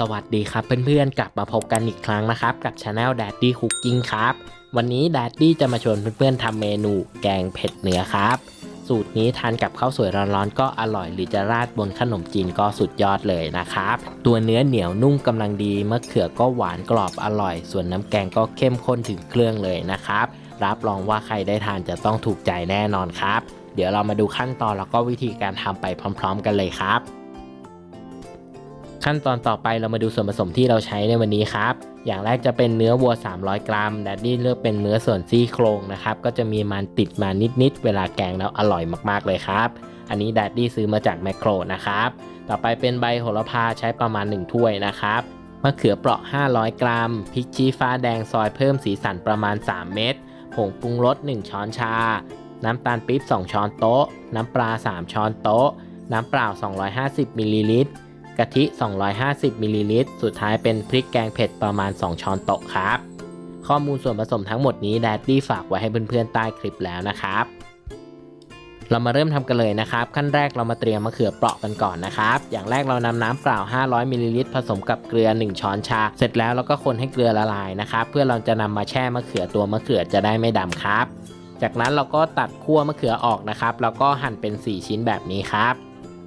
สวัสดีครับเพื่อนๆ กลับมาพบกันอีกครั้งนะครับ กับช anel Daddy Cooking ครับ วันนี้ Daddy จะมาชวนเพื่อนๆทำเมนูแกงเผ็ดเนื้อครับ สูตรนี้ทานกับข้าวสวยร้อนๆ ก็อร่อยหรือจะราดบนขนมจีนก็สุดยอดเลยนะครับ ตัวเนื้อเหนียวนุ่มกำลังดีมะเขือก็หวานกรอบอร่อย ส่วนน้ำแกงก็เข้มข้นถึงเครื่องเลยนะครับ รับรองว่าใครได้ทานจะต้องถูกใจแน่นอนครับ เดี๋ยวเรามาดูขั้นตอนแล้วก็วิธีการทำไปพร้อม ๆ กันเลยครับ ขั้นตอนต่อไปเรามาดูส่วนผสมที่เราใช้ในวันนี้ครับ อย่างแรกจะเป็นเนื้อวัว 300 กรัมแดดดี้เลือกเป็นเนื้อส่วนซี่โครงนะครับ ก็จะมีมันติดมานิดๆ เวลาแกงแล้วอร่อยมากๆเลยครับ อันนี้แดดดี้ซื้อมาจากแมคโครนะครับ ต่อไปเป็นใบโหระพาใช้ประมาณ 1 ถ้วยนะครับ มะเขือเปราะ 500 กรัม พริกชี้ฟ้าแดงซอยเพิ่มสีสันประมาณ 3 เม็ด ผงปรุงรส 1 ช้อนชา น้ำตาลปี๊บ 2 ช้อนโต๊ะ น้ำปลา 3 ช้อนโต๊ะ น้ำเปล่า 250มิลลิลิตร กะทิ 250 มิลลิลิตร สุดท้ายเป็นพริกแกงเผ็ดประมาณ 2 ช้อนโต๊ะครับ ข้อมูลส่วนผสมทั้งหมดนี้แดดดี้ฝากไว้ให้เพื่อนๆใต้คลิปแล้วนะครับ เรามาเริ่มทำกันเลยนะครับ ขั้นแรกเรามาเตรียมมะเขือเปราะกันก่อนนะครับ อย่างแรกเรานำน้ำเปล่า 500มิลลิลิตรผสมกับเกลือ 1 ช้อนชา เสร็จแล้วเราก็คนให้เกลือละลายนะครับ เพื่อเราจะนำมาแช่มะเขือตัวมะเขือจะได้ไม่ดำครับ จากนั้นเราก็ตัดขั้วมะเขือออกนะครับ แล้วก็หั่นเป็น 4 ชิ้นแบบนี้ครับ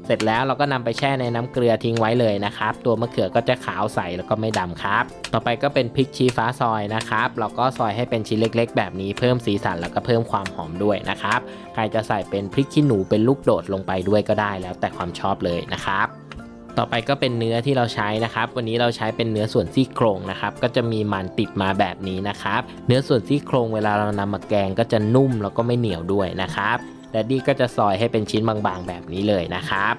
เสร็จแล้วเราก็นำไปแช่ในน้ำเกลือทิ้งไว้เลยนะครับ ตัวมะเขือก็จะขาวใสแล้วก็ไม่ดำครับ ต่อไปก็เป็นพริกชี้ฟ้าซอยนะครับ เราก็ซอยให้เป็นชิ้นเล็ก ๆ แบบนี้เพิ่มสีสันแล้วก็เพิ่มความหอมด้วยนะครับ ใครจะใส่เป็นพริกขี้หนูเป็นลูกโดดลงไปด้วยก็ได้แล้วแต่ความชอบเลยนะครับต่อไปก็เป็นเนื้อที่เราใช้นะครับ วันนี้เราใช้เป็นเนื้อส่วนซี่โครงนะครับ ก็จะมีมันติดมาแบบนี้นะครับ เนื้อส่วนซี่โครงเวลาเรานำมาแกงก็จะนุ่มแล้วก็ไม่เหนียวด้วยนะครับ แดดดี้ก็จะซอยให้เป็นชิ้นบางๆ แบบนี้เลยนะครับ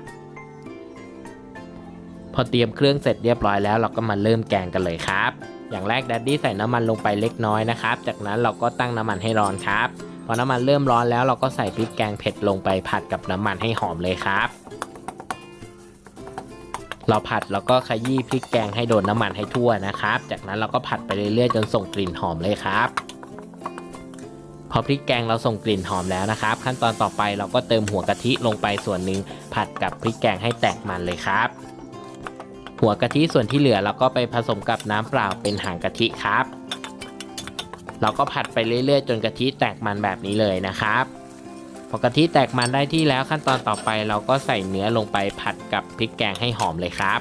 พอเตรียมเครื่องเสร็จเรียบร้อยแล้วเราก็มาเริ่มแกงกันเลยครับ อย่างแรกแดดดี้ใส่น้ำมันลงไปเล็กน้อยนะครับ จากนั้นเราก็ตั้งน้ำมันให้ร้อนครับ พอน้ำมันเริ่มร้อนแล้วเราก็ใส่พริกแกงเผ็ดลงไปผัดกับน้ำมันให้หอมเลยครับ เราผัดแล้วก็ขยี้พริกแกงให้โดนน้ำมันให้ทั่วนะครับ จากนั้นเราก็ผัดไปเรื่อยๆจนส่งกลิ่นหอมเลยครับ พอพริกแกงเราส่งกลิ่นหอมแล้วนะครับ ขั้นตอนต่อไปเราก็เติมหัวกะทิลงไปส่วนหนึ่งผัดกับพริกแกงให้แตกมันเลยครับ หัวกะทิส่วนที่เหลือเราก็ไปผสมกับน้ำเปล่าเป็นหางกะทิครับ เราก็ผัดไปเรื่อยๆ จนกะทิแตกมันแบบนี้เลยนะครับพอกะทิแตกมันได้ที่แล้วขั้นตอนต่อไปเราก็ใส่เนื้อลงไปผัดกับพริกแกงให้หอมเลยครับ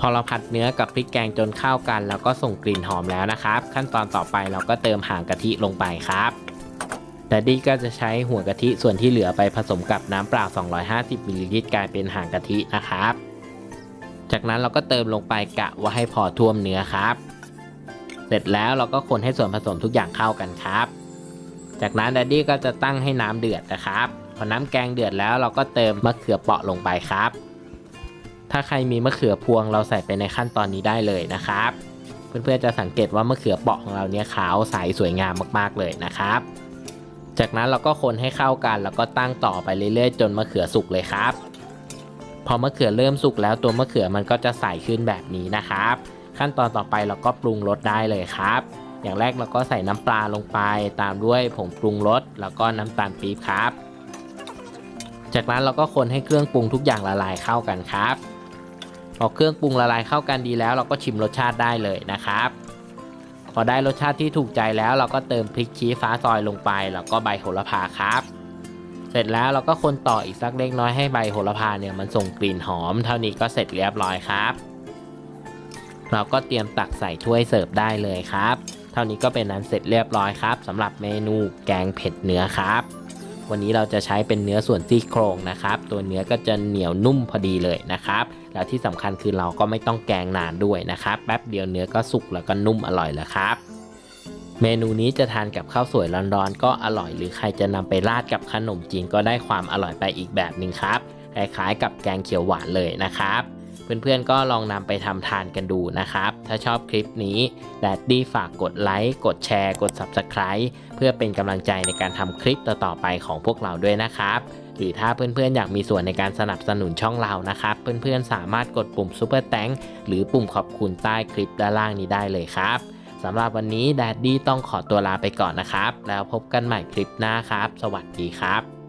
พอเราผัดเนื้อกับพริกแกงจนเข้ากัน แล้วก็ส่งกลิ่นหอมแล้วนะครับ ขั้นตอนต่อไปเราก็เติมหางกะทิลงไปครับแต่ดี้ก็จะใช้หัวกะทิส่วนที่เหลือไปผสมกับน้ำเปล่า 250มิลลิลิตรกลายเป็นหางกะทินะครับ จากนั้นเราก็เติมลงไปกะว่าให้พอท่วมเนื้อครับ เสร็จแล้วเราก็คนให้ส่วนผสมทุกอย่างเข้ากันครับ จากนั้นแดดดี้ก็จะตั้งให้น้ำเดือดนะครับ พอน้ำแกงเดือดแล้วเราก็เติมมะเขือเปราะลงไปครับ ถ้าใครมีมะเขือพวงเราใส่ไปในขั้นตอนนี้ได้เลยนะครับ เพื่อนๆจะสังเกตว่ามะเขือเปาะของเราเนี่ยขาวใสสวยงามมากๆเลยนะครับ จากนั้นเราก็คนให้เข้ากันแล้วก็ตั้งต่อไปเรื่อยๆ จนมะเขือสุกเลยครับ พอมะเขือเริ่มสุกแล้วตัวมะเขือมันก็จะใสขึ้นแบบนี้นะครับ ขั้นตอนต่อไปเราก็ปรุงรสได้เลยครับ อย่างแรกเราก็ใส่น้ำปลาลงไป ตามด้วยผงปรุงรสแล้วก็น้ำตาลปี๊บครับ จากนั้นเราก็คนให้เครื่องปรุงทุกอย่างละลายเข้ากันครับ พอเครื่องปรุงละลายเข้ากันดีแล้ว เราก็ชิมรสชาติได้เลยนะครับ พอได้รสชาติที่ถูกใจแล้วเราก็เติมพริกชี้ฟ้าซอยลงไป แล้วก็ใบโหระพาครับ เสร็จแล้วเราก็คนต่ออีกสักเล็กน้อยให้ใบโหระพาเนี่ยมันส่งกลิ่นหอม เท่านี้ก็เสร็จเรียบร้อยครับ เราก็เตรียมตักใส่ถ้วยเสิร์ฟได้เลยครับ เท่านี้ก็เป็นนั้นเสร็จเรียบร้อยครับสำหรับเมนูแกงเผ็ดเนื้อครับ วันนี้เราจะใช้เป็นเนื้อส่วนซี่โครงนะครับ ตัวเนื้อก็จะเหนียวนุ่มพอดีเลยนะครับ แล้วที่สำคัญคือเราก็ไม่ต้องแกงนานด้วยนะครับ แป๊บเดียวเนื้อก็สุกแล้วก็นุ่มอร่อยแล้วครับเมนูนี้จะทานกับข้าวสวยร้อนๆก็อร่อยหรือใครจะนำไปราดกับขนมจีนก็ได้ความอร่อยไปอีกแบบหนึ่งครับคล้ายๆกับแกงเขียวหวานเลยนะครับ เพื่อนๆก็ลองนำไปทำทานกันดูนะครับ ถ้าชอบคลิปนี้แดดดี้ฝากกดไลค์กดแชร์กด Subscribe เพื่อเป็นกำลังใจในการทำคลิปต่อๆไปของพวกเราด้วยนะครับหรือถ้าเพื่อนๆ อยากมีส่วนในการสนับสนุนช่องเรานะครับ เพื่อนๆ สามารถกดปุ่ม Super t h a n k หรือปุ่มขอบคุณใต้คลิปด้านล่างนี้ได้เลยครับสำหรับวันนี้แดดดี้ต้องขอตัวลาไปก่อนนะครับ แล้วพบกันใหม่คลิปหน้าครับ สวัสดีครับ